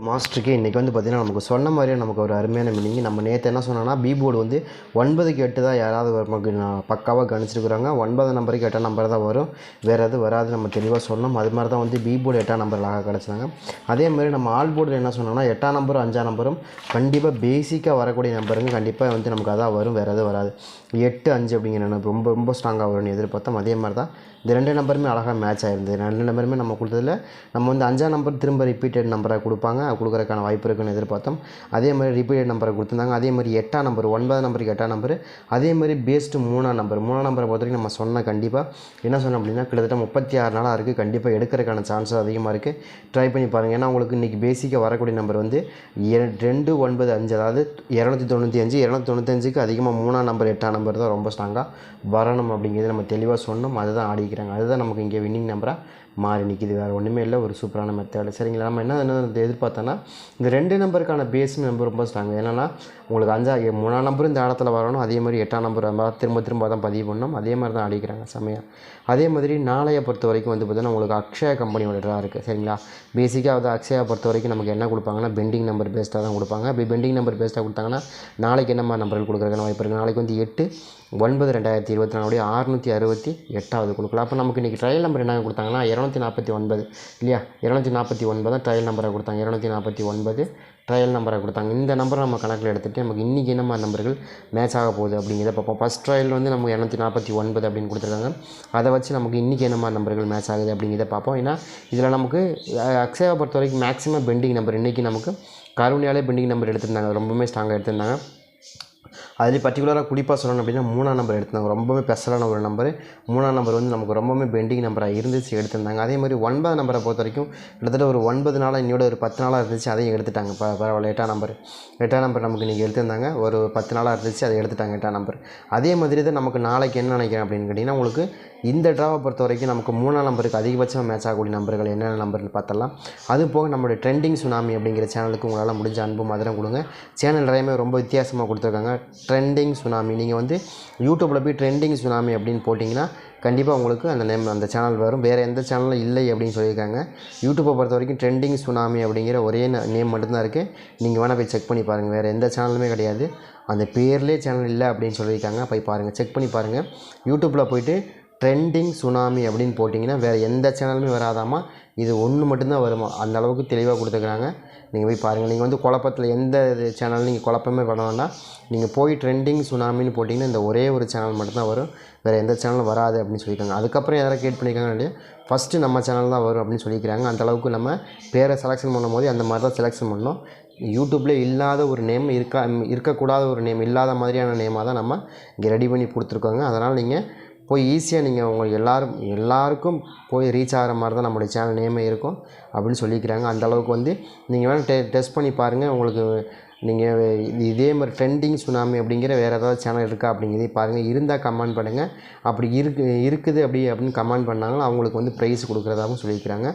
மாஸ்டருக்கு இன்றைக்கி வந்து பார்த்திங்கன்னா நமக்கு சொன்ன மாதிரியே நமக்கு ஒரு அருமையான மீனிங் நம்ம நேற்று என்ன சொன்னோன்னா பி போர்டு வந்து ஒன்பதுக்கு எட்டு தான் யாராவது ஒரு நமக்கு பக்காவாக கணிச்சிருக்கிறாங்க ஒன்பது நம்பருக்கு எட்டாம் நம்பர் தான் வரும். வேறு எதுவும் வராது நம்ம தெளிவாக சொன்னோம். அது மாதிரி தான் வந்து பி போர்டு எட்டாம் நம்பர் அழகாக கிடச்சினாங்க அதே மாதிரி நம்ம ஆல் போர்டில் என்ன சொன்னோம்னா எட்டாம் நம்பரும் அஞ்சாம் நம்பரும் கண்டிப்பாக பேசிக்காக வரக்கூடிய நம்பருங்க கண்டிப்பாக வந்து நமக்கு அதான் வரும். வேறு எதுவும் வராது. எட்டு அஞ்சு அப்படிங்கிற ரொம்ப ரொம்ப ஸ்ட்ராங்காக வரும்னு எதிர்பார்த்தோம். அதே மாதிரி தான் இந்த ரெண்டு நம்பருமே அழகாக மேட்ச் ஆயிருந்தது. ரெண்டு நம்பருமே நம்ம கொடுத்ததில் நம்ம வந்து அஞ்சாம் நம்பர் திரும்ப ரிப்பீட்டட் நம்பரை கொடுப்பாங்க. கொடுக்குறதுக்கான வாய்ப்பு இருக்குன்னு எதிர்பார்த்தோம். அதே மாதிரி ரிப்பீட்டட் நம்பரை கொடுத்துருந்தாங்க. அதே மாதிரி எட்டாம் நம்பர் ஒன்பதாம் நம்பருக்கு எட்டாம் நம்பர் அதே மாதிரி பேஸ்டு மூணாம் நம்பர் மூணாம் நம்பரை பொறுத்த வரைக்கும் நம்ம சொன்ன கண்டிப்பாக என்ன சொன்னோம் அப்படின்னா கிட்டத்தட்ட முப்பத்தி ஆறு நாளாக இருக்குது கண்டிப்பாக எடுக்கிறதுக்கான சான்ஸும் அதிகமாக இருக்குது ட்ரை பண்ணி பாருங்கள் ஏன்னா உங்களுக்கு இன்றைக்கி பேசிக்காக வரக்கூடிய நம்பர் வந்து ரெண்டு ஒன்பது அஞ்சு. அதாவது இரநூத்தி தொண்ணூற்றி அஞ்சு இரநூத்தி தொண்ணூத்தஞ்சுக்கு அதிகமாக மூணாம் நம்பர் எட்டாம் நம்பர் தான் ரொம்ப ஸ்ட்ராங்காக வரணும் அப்படிங்கிறது நம்ம தெளிவாக சொன்னோம். அதுதான் ஆடிக்கிறாங்க அதுதான் நமக்கு இங்கே வின்னிங் நம்பராக மாறி நிற்கிது வேறு ஒன்றுமே இல்லை. ஒரு சூப்பரான மெத்தட் சரிங்களா? நம்ம என்ன என்ன எதிர்பார்த்தோன்னா இந்த ரெண்டு நம்பருக்கான பேஸ் நம்பர் ரொம்ப ஸ்ட்ராங் என்னென்னா உங்களுக்கு அஞ்சா மூணாம் நம்பரும் இந்த இடத்துல வரணும். அதே மாதிரி எட்டாம் நம்பர் திரும்ப திரும்ப தான் பதிவு பண்ணணும். அதே மாதிரி தான் அடிக்கிறாங்க. செம்மையாக அதே மாதிரி நாளைய பொறுத்த வரைக்கும் வந்து பார்த்தீங்கன்னா உங்களுக்கு அக்ஷயா கம்பெனியோட ட்ரா இருக்குது சரிங்களா? பேசிக்காக வந்து அக்ஷயா பொறுத்த வரைக்கும் நமக்கு என்ன கொடுப்பாங்கன்னா பெண்டிங் நம்பர் பேஸ்டாக தான் கொடுப்பாங்க. அப்படி பெண்டிங் நம்பர் பேஸ்ட்டாக கொடுத்தாங்கன்னா நாளைக்கு என்ன மாதிரி நம்பர்கள் கொடுக்குறதுக்கான வாய்ப்பு இருக்குது நாளைக்கு வந்து எட்டு ஒன்பது ரெண்டாயிரத்தி இருபத்தி நாலுடைய அறுநூற்றி அறுபத்தி எட்டாவது கொடுக்கலாம் அப்போ நமக்கு இன்றைக்கி ட்ரையல் நம்பர் என்ன கொடுத்தாங்கன்னா இரநூத்தி நாற்பத்தி ஒன்பது இல்லையா? இரநூத்தி நாற்பத்தி ஒன்பது தான் ட்ரையல் நம்பரை கொடுத்தாங்க. இரநூத்தி நாற்பத்தி ஒன்பது ட்ரையல் நம்பரை கொடுத்தாங்க. இந்த நம்பரை நம்ம கணக்கில் எடுத்துகிட்டு நமக்கு இன்றைக்கி என்ன மாதிரி நம்பர்கள் மேட்ச் ஆக போகுது அப்படிங்கிறத பார்ப்போம். ஃபஸ்ட் ட்ரையல் வந்து நமக்கு இரநூத்தி நாற்பத்தி ஒன்பது அப்படின்னு கொடுத்துருக்காங்க. அதை வச்சு நமக்கு இன்றைக்கி என்ன மாதிரி நம்பர்கள் மேட்ச் ஆகுது அப்படிங்கிறத பார்ப்போம். ஏன்னா இதில் நமக்கு அக்ஸேவை பொறுத்த வரைக்கும் மேக்ஸிமம் பெண்டிங் நம்பர் இன்றைக்கி நமக்கு கருணையாலே பெண்டிங் நம்பர் எடுத்திருந்தாங்க. ரொம்பவுமே ஸ்ட்ராங்காக எடுத்திருந்தாங்க. அதுலேயும் பர்டிகுலராக குறிப்பாக சொல்லணும் அப்படின்னா மூணாம் நம்பர் எடுத்திருந்தாங்க. ரொம்பவே ஸ்பெஷலான ஒரு நம்பர் மூணாம் நம்பர் வந்து நமக்கு ரொம்பவே பெண்டிங் நம்பராக இருந்துச்சு எடுத்திருந்தாங்க. அதே மாதிரி ஒன்பதாம் நம்பரை பொறுத்த வரைக்கும் கிட்டத்தட்ட ஒரு ஒன்பது நாளாக இன்னோட ஒரு பத்து நாளாக இருந்துச்சு அதையும் எடுத்துட்டாங்க. ப பரவாயில்ல எட்டாம் நம்பர் எட்டாம் நம்பர் நமக்கு இன்றைக்கி எடுத்திருந்தாங்க. ஒரு பத்து நாளாக இருந்துச்சு அதை எடுத்துட்டாங்க எட்டாம் நம்பர் அதே மாதிரி தான் நமக்கு நாளைக்கு என்ன நினைக்கிறேன் அப்படின்னு கேட்டிங்கன்னா உங்களுக்கு இந்த ட்ராவை பொறுத்த வரைக்கும் நமக்கு மூணாம் நம்பருக்கு அதிகபட்சமாக மேட்ச் ஆகக்கூடிய நம்பர்கள் என்னென்ன நம்பர்னு பார்த்தலாம் அது போக நம்மளுடைய ட்ரெண்டிங் சுனாமி அப்படிங்கிற சேனலுக்கு உங்களால் முடிஞ்ச அன்பு மாதிரம் கொடுங்க. சேனல் நிறையமே ரொம்ப வித்தியாசமாக கொடுத்துருக்காங்க. ட்ரெண்டிங் சுனாமி நீங்கள் வந்து யூடியூப்பில் போய் ட்ரெண்டிங் சுனாமி அப்படின்னு போட்டிங்கன்னா கண்டிப்பாக உங்களுக்கு அந்த நேம் அந்த சேனல் வரும். வேறு எந்த சேனலும் இல்லை அப்படின்னு சொல்லியிருக்காங்க. யூடியூப்பை பொறுத்த வரைக்கும் ட்ரெண்டிங் சுனாமி அப்படிங்கிற ஒரே நேம் மட்டும்தான் இருக்குது நீங்கள் வேணால் போய் செக் பண்ணி பாருங்கள் வேறு எந்த சேனலுமே கிடையாது. அந்த பேர்லேயே சேனல் இல்லை அப்படின்னு சொல்லியிருக்காங்க. போய் பாருங்கள் செக் பண்ணி பாருங்கள் யூடியூப்பில் போய்ட்டு ட்ரெண்டிங் சுனாமி அப்படின்னு போட்டிங்கன்னா வேறு எந்த சேனலுமே வராதாமா இது ஒன்று மட்டும்தான் வருமா? அந்த அளவுக்கு தெளிவாக கொடுத்துருக்குறாங்க நீங்கள் போய் பாருங்கள் நீங்கள் வந்து குழப்பத்தில் எந்த சேனல் நீங்கள் குழப்பமே பண்ண வேண்டாம். நீங்கள் போய் ட்ரெண்டிங் சுனாமின்னு போட்டிங்கன்னா இந்த ஒரே ஒரு சேனல் மட்டும்தான் வரும். வேறு எந்த சேனலும் வராது அப்படின்னு சொல்லியிருக்காங்க. அதுக்கப்புறம் யாராவது கேட் பண்ணியிருக்காங்க இல்லையா? ஃபஸ்ட்டு நம்ம சேனல் தான் வரும் அப்படின்னு சொல்லிக்கிறாங்க அந்த அளவுக்கு நம்ம பேரை செலெக்ஷன் பண்ணும்போது அந்த மாதிரி தான் செலெக்ஷன் பண்ணோம் யூடியூப்லேயே இல்லாத ஒரு நேம் இருக்கா இருக்கக்கூடாத ஒரு நேம் இல்லாத மாதிரியான நேமாக தான் நம்ம இங்கே ரெடி பண்ணி கொடுத்துருக்கோங்க. அதனால் நீங்கள் போய் ஈஸியாக நீங்கள் உங்கள் எல்லோரும் எல்லாருக்கும் போய் ரீச் ஆகிற மாதிரி தான் நம்மளுடைய சேனல் நேமே இருக்கும் அப்படின்னு சொல்லிக்கிறாங்க. அந்த அளவுக்கு வந்து நீங்கள் வேணால் டெ டெஸ்ட் பண்ணி பாருங்கள் உங்களுக்கு நீங்கள் இது இதே மாதிரி ட்ரெண்டிங் சுனாமி அப்படிங்கிற வேறு ஏதாவது சேனல் இருக்கா அப்படிங்கிறதே பாருங்கள் இருந்தால் கமெண்ட் பண்ணுங்கள் அப்படி இருக்கு இருக்குது அப்படி அப்படின்னு கமெண்ட் பண்ணாங்களோ அவங்களுக்கு வந்து ப்ரைஸ் கொடுக்குறதாகவும் சொல்லியிருக்கிறாங்க.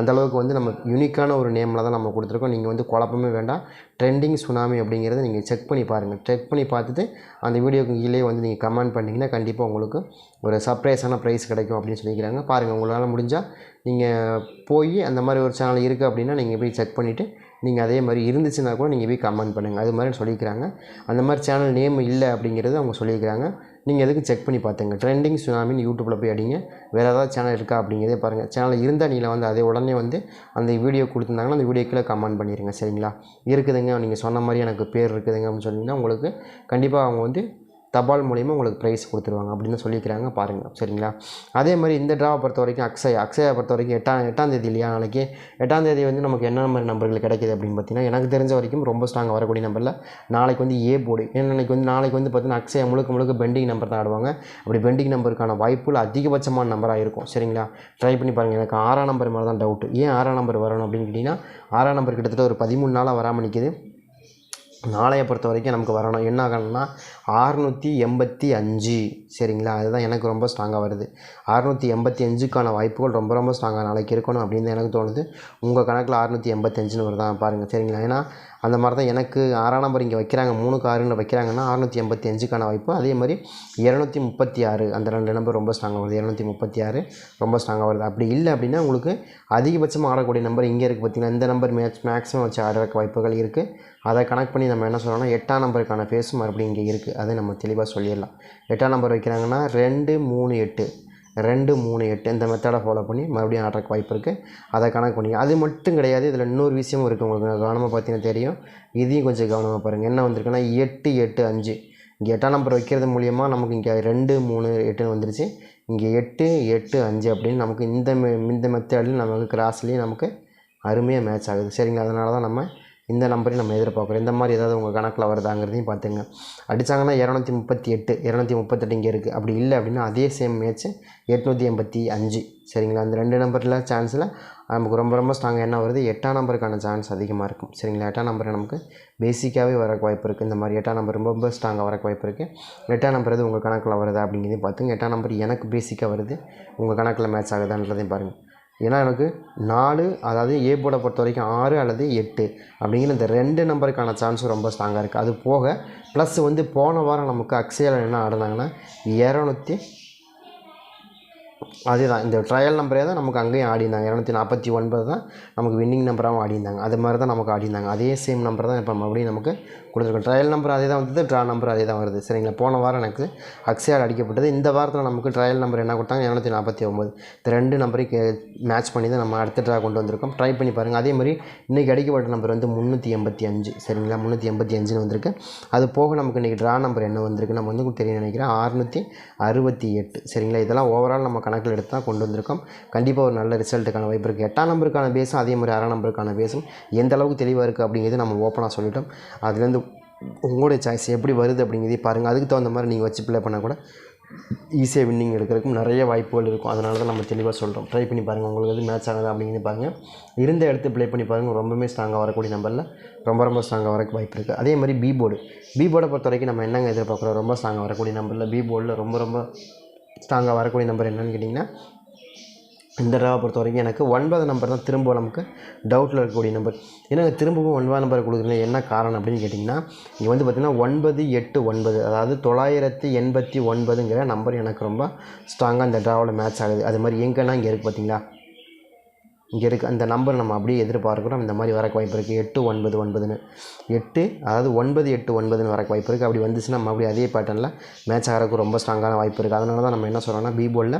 அந்தளவுக்கு வந்து நம்ம யூனிக்கான ஒரு நேமில் தான் நம்ம கொடுத்துருக்கோம். நீங்கள் வந்து குழப்பமே வேண்டாம். ட்ரெண்டிங் சுனாமி அப்படிங்கிறத நீங்கள் செக் பண்ணி பாருங்கள் செக் பண்ணி பார்த்துட்டு அந்த வீடியோக்கு கீழே வந்து நீங்கள் கமெண்ட் பண்ணிங்கன்னா கண்டிப்பாக உங்களுக்கு ஒரு சர்ப்ரைஸான ப்ரைஸ் கிடைக்கும் அப்படின்னு சொல்லிக்கிறாங்க பாருங்கள் உங்களால் முடிஞ்சால் நீங்கள் போய் அந்த மாதிரி ஒரு சேனல் இருக்குது அப்படின்னா நீங்கள் போய் செக் பண்ணிவிட்டு நீங்கள் அதே மாதிரி இருந்துச்சுன்னா கூட நீங்கள் போய் கமெண்ட் பண்ணுங்கள் அது மாதிரி சொல்லியிருக்கிறாங்க அந்த மாதிரி சேனல் நேம் இல்லை அப்படிங்கிறது அவங்க சொல்லியிருக்கிறாங்க நீங்கள் எதுக்கு செக் பண்ணி பார்த்துங்க. ட்ரெண்டிங் சுனாமின்னு யூடியூப்பில் போய் அடிங்க. வேறு ஏதாவது சேனல் இருக்கா அப்படிங்கிறதே பாருங்கள் சேனல் இருந்தால் நீங்கள் வந்து அதே உடனே வந்து அந்த வீடியோ கொடுத்துருந்தாங்கன்னா அந்த வீடியோ கமெண்ட் பண்ணிடுங்க சரிங்களா? இருக்குதுங்க. நீங்கள் சொன்ன மாதிரி எனக்கு பேர் இருக்குதுங்க அப்படின்னு சொன்னீங்கன்னா உங்களுக்கு கண்டிப்பாக அவங்க வந்து தபால் மூலிமா உங்களுக்கு ப்ரைஸ் கொடுத்துருவாங்க அப்படின்னு சொல்லிக்கிறாங்க பாருங்கள் சரிங்களா? அதே மாதிரி இந்த ட்ராவை பொறுத்த வரைக்கும் அக்ஷயா. அக்ஷயா பொறுத்த வரைக்கும் எட்டாம் எட்டாம் தேதி இல்லையா நாளைக்கு? எட்டாம் தேதி வந்து நமக்கு என்ன மாதிரி நம்பர்கள் கிடைக்கிது அப்படின்னு பார்த்தீங்கன்னா எனக்கு தெரிஞ்ச வரைக்கும் ரொம்ப ஸ்ட்ராங்காக வரக்கூடிய நம்பரில் நாளைக்கு வந்து ஏ போர்டு ஏன்னா நாளைக்கு வந்து நாளைக்கு வந்து பார்த்தீங்கன்னா அக்ஷயா முழுக்க முழுக்க பெண்டிங் நம்பர் தான் ஆடுவாங்க. அப்படி பெண்டிங் நம்பருக்கான வாய்ப்புகள் அதிகபட்சமான நம்பராக இருக்கும். சரிங்களா? ட்ரை பண்ணி பாருங்கள் எனக்கு ஆறாம் நம்பர் மேலே தான் டவுட் ஏன் ஆறாம் நம்பர் வரணும் அப்படின்னு கேட்டிங்கன்னா ஆறாம் நம்பர் கிட்டத்தட்ட ஒரு பதிமூணு நாளாக வராமல் நிற்கிது நாளையை பொறுத்த வரைக்கும் நமக்கு வரணும். என்ன ஆகணும்னா ஆறுநூற்றி எண்பத்தி அஞ்சு. சரிங்களா? அதுதான் எனக்கு ரொம்ப ஸ்ட்ராங்காக வருது. அறுநூற்றி எண்பத்தி அஞ்சுக்கான வாய்ப்புகள் ரொம்ப ரொம்ப ஸ்ட்ராங்காக நாளைக்கு இருக்கணும் அப்படின்னு எனக்கு தோணுது. உங்கள் கணக்கில் அறுநூற்றி எண்பத்தஞ்சுன்னு வருதான் பாருங்கள் சரிங்களா? ஏன்னா அந்த மாதிரி தான் எனக்கு ஆறாம் நம்பர் இங்கே வைக்கிறாங்க. மூணுக்கு ஆறுன்னு வைக்கிறாங்கன்னா அறநூற்றி எண்பத்தி அஞ்சுக்கான வாய்ப்பு. அதே மாதிரி இரநூத்தி முப்பத்தி ஆறு அந்த ரெண்டு நம்பர் ரொம்ப ஸ்ட்ராங்காக வருது. இரநூத்தி முப்பத்தி ஆறு ரொம்ப ஸ்ட்ராங்காக வருது. அப்படி இல்லை அப்படின்னா உங்களுக்கு அதிகபட்சமாக ஆடக்கூடிய நம்பர் இங்கே இருக்குது பார்த்திங்கன்னா. இந்த நம்பர் மேட்ச் மேக்ஸிமம் வச்சு ஆடுறதுக்கு வாய்ப்புகள் இருக்குது அதை கனெக்ட் பண்ணி நம்ம என்ன சொல்லணும்னா எட்டாம் நம்பருக்கான ஃபேஸும் மறுபடியும் இங்கே இருக்குது அதை நம்ம தெளிவாக சொல்லிடலாம். எட்டாம் நம்பர் வைக்கிறாங்கன்னா ரெண்டு மூணு எட்டு. ரெண்டு மூணு எட்டு இந்த மெத்தடை ஃபாலோ பண்ணி மறுபடியும் ஆடுறக்கு வாய்ப்பு இருக்குது அதை கணக்கு பண்ணி அது மட்டும் கிடையாது இதில் இன்னொரு விஷயமும் இருக்குது உங்களுக்கு. கவனமாக பார்த்தீங்கன்னா தெரியும். இதையும் கொஞ்சம் கவனமாக பாருங்கள் என்ன வந்திருக்குன்னா எட்டு எட்டு அஞ்சு. இங்கே எட்டாம் நம்பர் வைக்கிறது மூலியமாக நமக்கு இங்கே ரெண்டு மூணு எட்டுன்னு வந்துருச்சு. இங்கே எட்டு எட்டு அஞ்சு அப்படின்னு நமக்கு இந்த மெ- இந்த மெத்தடில் நமக்கு கிராஸ்லேயும் நமக்கு அருமையாக மேட்ச் ஆகுது. சரிங்களா? அதனால தான் நம்ம இந்த நம்பரையும் நம்ம எதிர்பார்க்குறோம். இந்த மாதிரி ஏதாவது உங்கள் கணக்கில் வருதாங்கிறதையும் பார்த்துங்க. அடித்தாங்கன்னா இரநூத்தி முப்பத்தி எட்டு இரநூத்தி முப்பத்தெட்டு இங்கே இருக்குது அப்படி இல்லை அப்படின்னா அதே சேம் மேட்ச்சு எட்நூற்றி எண்பத்தி அஞ்சு. சரிங்களா? அந்த ரெண்டு நம்பரில் சான்ஸில் நமக்கு ரொம்ப ரொம்ப ஸ்ட்ராங்காக என்ன வருது? எட்டாம் நம்பருக்கான சான்ஸ் அதிகமாக இருக்கும். சரிங்களா? எட்டாம் நம்பர் நமக்கு பேசிக்காகவே வரக்கு வாய்ப்பு இருக்குது இந்த மாதிரி எட்டாம் நம்பர் ரொம்ப ரொம்ப ஸ்ட்ராங்காக வரக்கு வாய்ப்பு இருக்குது எட்டாம் நம்பர் எது உங்கள் கணக்கில் வருதா அப்படிங்கிறதையும் பார்த்துங்க. எட்டாம் நம்பர் எனக்கு பேசிக்காக வருது. உங்கள் கணக்கில் மேட்ச் ஆகுதான்றதையும் பாருங்கள் ஏன்னா எனக்கு நாலு அதாவது ஏ போர்டை பொறுத்த வரைக்கும் ஆறு அல்லது எட்டு அப்படிங்கிற இந்த ரெண்டு நம்பருக்கான சான்ஸும் ரொம்ப ஸ்ட்ராங்காக இருக்குது அது போக ப்ளஸ் வந்து போன வாரம் நமக்கு அக்ஷயாவில் என்ன ஆடினாங்கன்னா இரநூத்தி அதுதான் இந்த ட்ரையல் நம்பரே தான் நமக்கு அங்கேயும் ஆடிருந்தாங்க இரநூத்தி நாற்பத்தி ஒன்பது தான் நமக்கு வின்னிங் நம்பராகவும் ஆடிருந்தாங்க அது மாதிரி தான் நமக்கு ஆடிருந்தாங்க அதே சேம் நம்பர் தான் இப்போ மறுபடியும் நமக்கு கொடுத்துருக்கோம். ட்ரையல் நம்பர் அதே தான் வந்தது ட்ரா நம்பர் அதே தான் வருது. சரிங்களா? போன வாரம் எனக்கு அக்ஸையால் அடிக்கப்பட்டது. இந்த வாரத்தில் நமக்கு ட்ரையல் நம்பர் என்ன கொடுத்தாங்க? இரநூத்தி நாற்பத்தி ஒம்பது இந்த ரெண்டு நம்பரையும் மேட்ச் பண்ணி தான் நம்ம அடுத்த ட்ரா கொண்டு வந்திருக்கோம். ட்ரை பண்ணி பாருங்கள் அதே மாதிரி இன்றைக்கி அடிக்கப்பட்ட நம்பர் வந்து முந்நூற்றி எண்பத்தி அஞ்சு. சரிங்களா? முந்நூற்றி எண்பத்தி அஞ்சுன்னு வந்திருக்கு. அது போக நமக்கு இன்றைக்கி ட்ரா நம்பர் என்ன வந்திருக்கு? நம்ம வந்து தெரியும் நினைக்கிறேன். அறுநூற்றி அறுபத்தி எட்டு. சரிங்களா? இதெல்லாம் ஓவரால் நம்ம கணக்கில் எடுத்து தான் கொண்டு வந்திருக்கோம். கண்டிப்பாக ஒரு நல்ல ரிசல்ட்டுக்கான வாய்ப்பு இருக்குது எட்டாம் நம்பருக்கான பேஸும் அதே மாதிரி ஆறாம் நம்பருக்கான பேஸும் எந்த அளவுக்கு தெளிவாக இருக்குது அப்படிங்கிறது நம்ம ஓப்பனாக சொல்லிட்டோம். அதுலேருந்து உங்களுடைய சாய்ஸ் எப்படி வருது அப்படிங்கிறதே பாருங்கள் அதுக்கு தகுந்த மாதிரி நீங்கள் வச்சு ப்ளே பண்ணால் கூட ஈஸியாக வின்னிங் எடுக்கிறதுக்கும் நிறைய வாய்ப்புகள் இருக்கும். அதனால தான் நம்ம தெளிவாக சொல்கிறோம் ட்ரை பண்ணி பாருங்கள் உங்களுக்கு எது மேட்ச் ஆகுது அப்படிங்கிறது பாருங்கள் இருந்த இடத்து ப்ளே பண்ணி பாருங்கள் ரொம்பவுமே ஸ்ட்ராங்காக வரக்கூடிய நம்பரில் ரொம்ப ரொம்ப ஸ்ட்ராங்காக வரக்கு வாய்ப்பு இருக்குது அதே மாதிரி பி போர்டு பி போர்டை பொறுத்த வரைக்கும் நம்ம என்னங்க எதிர்பார்க்குறோம்? ரொம்ப ஸ்ட்ராங்காக வரக்கூடிய நம்பரில் பி போர்டில் ரொம்ப ரொம்ப ஸ்ட்ராங்காக வரக்கூடிய நம்பர் என்னன்னு கேட்டிங்கன்னா இந்த ட்ராவை பொறுத்த வரைக்கும் எனக்கு ஒன்பது நம்பர் தான் திரும்ப நமக்கு டவுட்டில் இருக்கக்கூடிய நம்பர் ஏன்னா திரும்பவும் ஒன்பது நம்பர் கொடுக்குறீங்க என்ன காரணம் அப்படின்னு கேட்டிங்கன்னா இங்கே வந்து பார்த்திங்கன்னா ஒன்பது எட்டு ஒன்பது அதாவது தொள்ளாயிரத்தி எண்பத்தி ஒன்பதுங்கிற நம்பர் எனக்கு ரொம்ப ஸ்ட்ராங்காக இந்த ட்ராவில் மேட்ச் ஆகுது. அது மாதிரி எங்கன்னா இங்கே இருக்குது பார்த்தீங்களா இங்கே இருக்குது அந்த நம்பர் நம்ம அப்படியே எதிர்பார்க்குறோம். இந்த மாதிரி வரக்கு வாய்ப்பு இருக்குது எட்டு ஒன்பது ஒன்பதுன்னு. எட்டு அதாவது ஒன்பது எட்டு ஒன்பதுன்னு வரக்கு வாய்ப்பு இருக்குது அப்படி வந்துச்சுன்னா நம்ம அப்படியே அதே பேட்டர்னில் மேட்ச் ஆகிறதுக்கு ரொம்ப ஸ்ட்ராங்கான வாய்ப்பு இருக்குது அதனால தான் நம்ம என்ன சொல்கிறோம்னா பி போர்டில்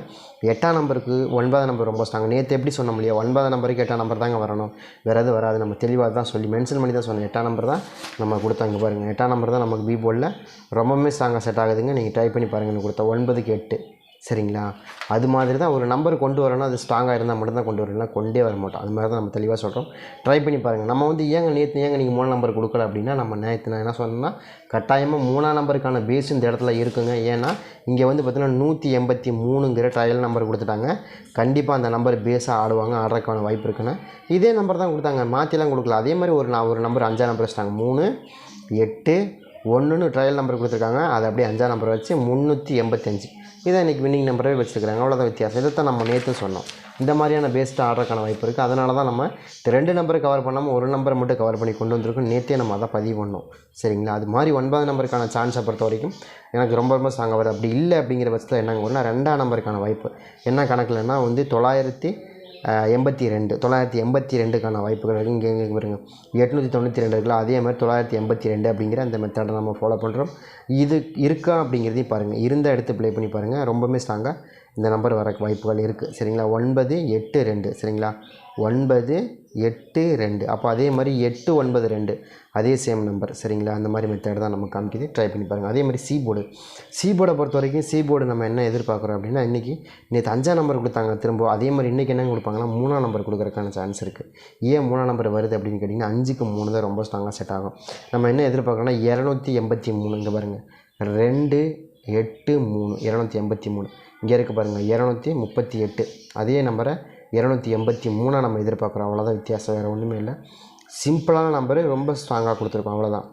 எட்டாம் நம்பருக்கு ஒன்பதாம் நம்பர் ரொம்ப ஸ்ட்ராங் நேற்று எப்படி சொன்ன முடியாது ஒன்பதாம் நம்பருக்கு எட்டாம் நம்பர் தாங்க வரணும். வேறு எதுவும் வராது. நம்ம தெளிவாக தான் சொல்லி மென்ஷன் பண்ணி தான் சொன்னோம் எட்டாம் நம்பர் தான் நம்ம கொடுத்தாங்க பாருங்கள் எட்டாம் நம்பர் தான் நமக்கு பி போர்டில் ரொம்பவுமே ஸ்ட்ராங்காக செட் ஆகுதுங்க. நீங்கள் ட்ரை பண்ணி பாருங்கன்னு கொடுத்த ஒன்பதுக்கு எட்டு. சரிங்களா? அது மாதிரி தான் ஒரு நம்பர் கொண்டு வரணும் அது ஸ்ட்ராங்காக இருந்தால் மட்டும்தான் கொண்டு வரலாம் கொண்டே வர மாட்டோம். அது மாதிரி தான் நம்ம தெளிவாக சொல்கிறோம் ட்ரை பண்ணி பாருங்கள் நம்ம வந்து ஏங்க நேற்று ஏங்க நீங்கள் மூணு நம்பர் கொடுக்கல அப்படின்னா நம்ம நேற்று நான் என்ன சொன்னேன்னா கட்டாயமாக மூணாம் நம்பருக்கான பேஸ் இந்த இடத்துல இருக்குங்க. ஏன்னா இங்கே வந்து பார்த்தீங்கன்னா நூற்றி எண்பத்தி மூணுங்கிற ட்ரையல் நம்பர் கொடுத்துட்டாங்க. கண்டிப்பாக அந்த நம்பர் பேஸாக ஆடுவாங்க ஆடுறதுக்கான வாய்ப்பு இருக்குன்னு. இதே நம்பர் தான் கொடுத்தாங்க. மாற்றிலாம் கொடுக்கல. அதே மாதிரி ஒரு நான் ஒரு நம்பர் அஞ்சாம் நம்பர் வச்சுட்டாங்க. மூணு எட்டு ஒன்றுன்னு ட்ரையல் நம்பர் கொடுத்துருக்காங்க. அதை அப்படியே அஞ்சாம் நம்பர் வச்சு முந்நூற்றி எண்பத்தஞ்சு இதை இன்றைக்கி வின்னிங் நம்பரே வச்சுருக்காங்க அவ்வளோதான் வித்தியாசம். தான் நம்ம நேற்று சொன்னோம். இந்த மாதிரியான பேஸ்ட்டு ஆடுறதுக்கான வாய்ப்பு இருக்குது அதனால தான் நம்ம ரெண்டு நம்பரை கவர் பண்ணாமல் ஒரு நம்பரை மட்டும் கவர் பண்ணி கொண்டு வந்திருக்கோம். நேற்றே நம்ம அதை பதிவு பண்ணோம். சரிங்களா? அது மாதிரி ஒன்பது நம்பருக்கான சான்ஸை பொறுத்த வரைக்கும் எனக்கு ரொம்ப ரொம்ப சாங்க வருது அப்படி இல்லை அப்படிங்கிற பட்சத்தில் என்னங்க வரும்னா ரெண்டாம் நம்பருக்கான வாய்ப்பு. என்ன கணக்கில்னா வந்து தொள்ளாயிரத்தி எண்பத்தி ரெண்டு தொள்ளாயிரத்தி எண்பத்தி ரெண்டுக்கான வாய்ப்புகள் இருக்குது இங்கே இங்கே பாருங்க. எட்நூற்றி தொண்ணூற்றி ரெண்டு இருக்குல்ல அதே மாதிரி தொள்ளாயிரத்தி எண்பத்தி ரெண்டு அப்படிங்கிற அந்த மெத்தடை நம்ம ஃபாலோ பண்ணுறோம் இது இருக்கா அப்படிங்கிறதையும் பாருங்கள் இருந்த எடுத்து ப்ளே பண்ணி பாருங்கள் ரொம்பவுமே ஸ்ட்ராங்காக இந்த நம்பர் வரக்கு வாய்ப்புகள் இருக்குது சரிங்களா? ஒன்பது எட்டு ரெண்டு. சரிங்களா? ஒன்பது எட்டு ரெண்டு. அப்போ அதே மாதிரி எட்டு ஒன்பது ரெண்டு. அதே சேம் நம்பர் சரிங்களா? அந்த மாதிரி மெத்தட் தான் நம்ம காமிக்குது. ட்ரை பண்ணி பாருங்கள் அதே மாதிரி சி போர்டு சி போர்டை பொறுத்த வரைக்கும் சி போர்டு நம்ம என்ன எதிர்பார்க்குறோம் அப்படின்னா இன்றைக்கி நேற்று அஞ்சாம் நம்பர் கொடுத்தாங்க. திரும்ப அதே மாதிரி இன்றைக்கி என்ன கொடுப்பாங்கன்னா மூணாம் நம்பர் கொடுக்குறதுக்கான சான்ஸ் இருக்குது ஏன் மூணாம் நம்பர் வருது அப்படின்னு கேட்டிங்கன்னா அஞ்சுக்கு மூணு தான் ரொம்ப ஸ்ட்ராங்காக செட் ஆகும். நம்ம என்ன எதிர்பார்க்குறோம்னா இரநூத்தி எண்பத்தி மூணு இங்கே பாருங்கள் ரெண்டு எட்டு மூணு. இரநூத்தி எண்பத்தி மூணு. இங்கே இருக்குது பாருங்கள் இரநூத்தி முப்பத்தி எட்டு. அதே நம்பரை இரநூத்தி எண்பத்தி மூணாக நம்ம எதிர்பார்க்குறோம். அவ்வளோதான் வித்தியாசம் வேறு ஒன்றுமே இல்லை. சிம்பிளான நம்பரு ரொம்ப ஸ்ட்ராங்காக கொடுத்துருக்கோம் அவ்வளோதான்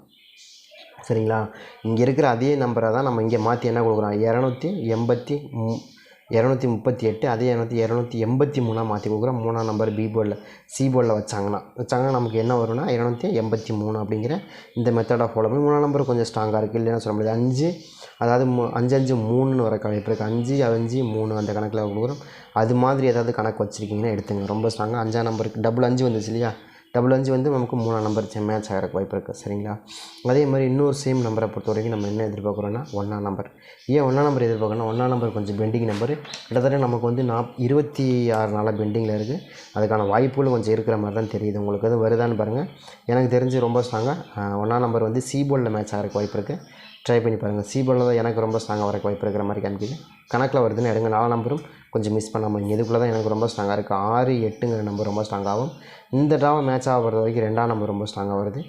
சரிங்களா? இங்கே இருக்கிற அதே நம்பரை தான் நம்ம இங்கே மாற்றி என்ன கொடுக்குறோம்? இரநூத்தி எண்பத்தி மூ இரநூத்தி முப்பத்தி எட்டு அதே இரநூத்தி இரநூத்தி எண்பத்தி மூணாக மாற்றி கொடுக்குறோம் மூணாம் நம்பர் பி போர்டில் சி போர்டில் வச்சாங்கன்னா வச்சாங்கன்னா நமக்கு என்ன வரும்னா இரநூத்தி எண்பத்தி மூணு அப்படிங்கிற இந்த மெத்தடை ஃபாலோ பண்ணி மூணாம் நம்பர் கொஞ்சம் ஸ்ட்ராங்காக இருக்குது இல்லைன்னா சொல்ல முடியாது. அஞ்சு அதாவது மூ அஞ்சு அஞ்சு மூணுன்னு வர கணக்கு இருக்குது அஞ்சு அஞ்சு மூணு அந்த கணக்கில் கொடுக்குறோம். அது மாதிரி ஏதாவது கணக்கு வச்சுருக்கீங்கன்னா எடுத்துங்க. ரொம்ப ஸ்ட்ராங்காக அஞ்சாம் நம்பருக்கு டபுள் அஞ்சு வந்துச்சு இல்லையா? டபுள் அஞ்சு வந்து நமக்கு மூணாம் நம்பர் மேட்ச் ஆகிறக்கு வாய்ப்பு இருக்குது சரிங்களா? அதே மாதிரி இன்னொரு சேம் நம்பரை பொறுத்த வரைக்கும் நம்ம என்ன எதிர்பார்க்குறோன்னா ஒன்றாம் நம்பர் ஏன் ஒன்றாம் நம்பர் எதிர்பார்க்கணும் ஒன்றாம் நம்பர் கொஞ்சம் பெண்டிங் நம்பர் கிட்டத்தட்ட நமக்கு வந்து நாப் இருபத்தி ஆறு நாளாக பெண்டிங்கில் இருக்குது அதுக்கான வாய்ப்புகளும் கொஞ்சம் இருக்கிற மாதிரி தான் தெரியுது. உங்களுக்கு அது வருதான்னு பாருங்கள் எனக்கு தெரிஞ்சு ரொம்ப ஸ்ட்ராங்காக ஒன்றாம் நம்பர் வந்து சி மேட்ச் ஆகிறக்கு வாய்ப்பு இருக்குது ட்ரை பண்ணி பாருங்கள் சி தான் எனக்கு ரொம்ப ஸ்ட்ராங்காக வரக்கு வாய்ப்பு இருக்கிற மாதிரி காமிக்குது. கணக்கில் வருதுன்னு எடுங்க. நாலு நம்பரும் கொஞ்சம் மிஸ் பண்ணாமல் இதுக்குள்ளே தான் எனக்கு ரொம்ப ஸ்ட்ராங்காக இருக்குது ஆறு எட்டுங்கிற நம்பர் ரொம்ப ஸ்ட்ராங்காகும் இந்த ட்ராவை மேட்ச் ஆக வரைக்கும் ரெண்டாம் நம்பர் ரொம்ப ஸ்ட்ராங்காக வருது.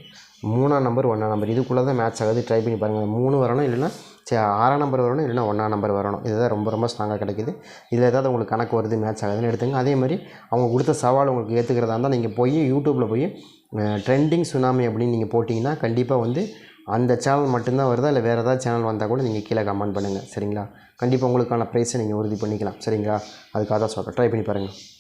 மூணாம் நம்பர் ஒன்றாம் நம்பர் இதுக்குள்ளே தான் மேட்ச் ஆகுது. ட்ரை பண்ணி பாருங்கள் மூணு வரணும் இல்லைன்னா சரி ஆறாம் நம்பர் வரணும் இல்லைன்னா ஒன்றாம் நம்பர் வரணும். இதுதான் ரொம்ப ரொம்ப ஸ்ட்ராங்காக கிடைக்குது. இதில் ஏதாவது உங்களுக்கு கணக்கு வருது மேட்ச் ஆகுதுன்னு எடுத்துங்க. அதே மாதிரி அவங்க கொடுத்த சவால் உங்களுக்கு ஏற்றுக்கிறதா இருந்தால் நீங்கள் போய் யூடியூப்பில் போய் ட்ரெண்டிங் சுனாமி அப்படின்னு நீங்கள் போட்டிங்கன்னா கண்டிப்பாக வந்து அந்த சேனல் மட்டும்தான் வருதா? இல்லை வேறு ஏதாவது சேனல் வந்தால் கூட நீங்கள் கீழே கமெண்ட் பண்ணுங்கள் சரிங்களா? கண்டிப்பாக உங்களுக்கான ப்ரைஸை நீங்கள் உறுதி பண்ணிக்கலாம். சரிங்களா? அதுக்காக தான் சொல்கிறேன் ட்ரை பண்ணி பாருங்கள்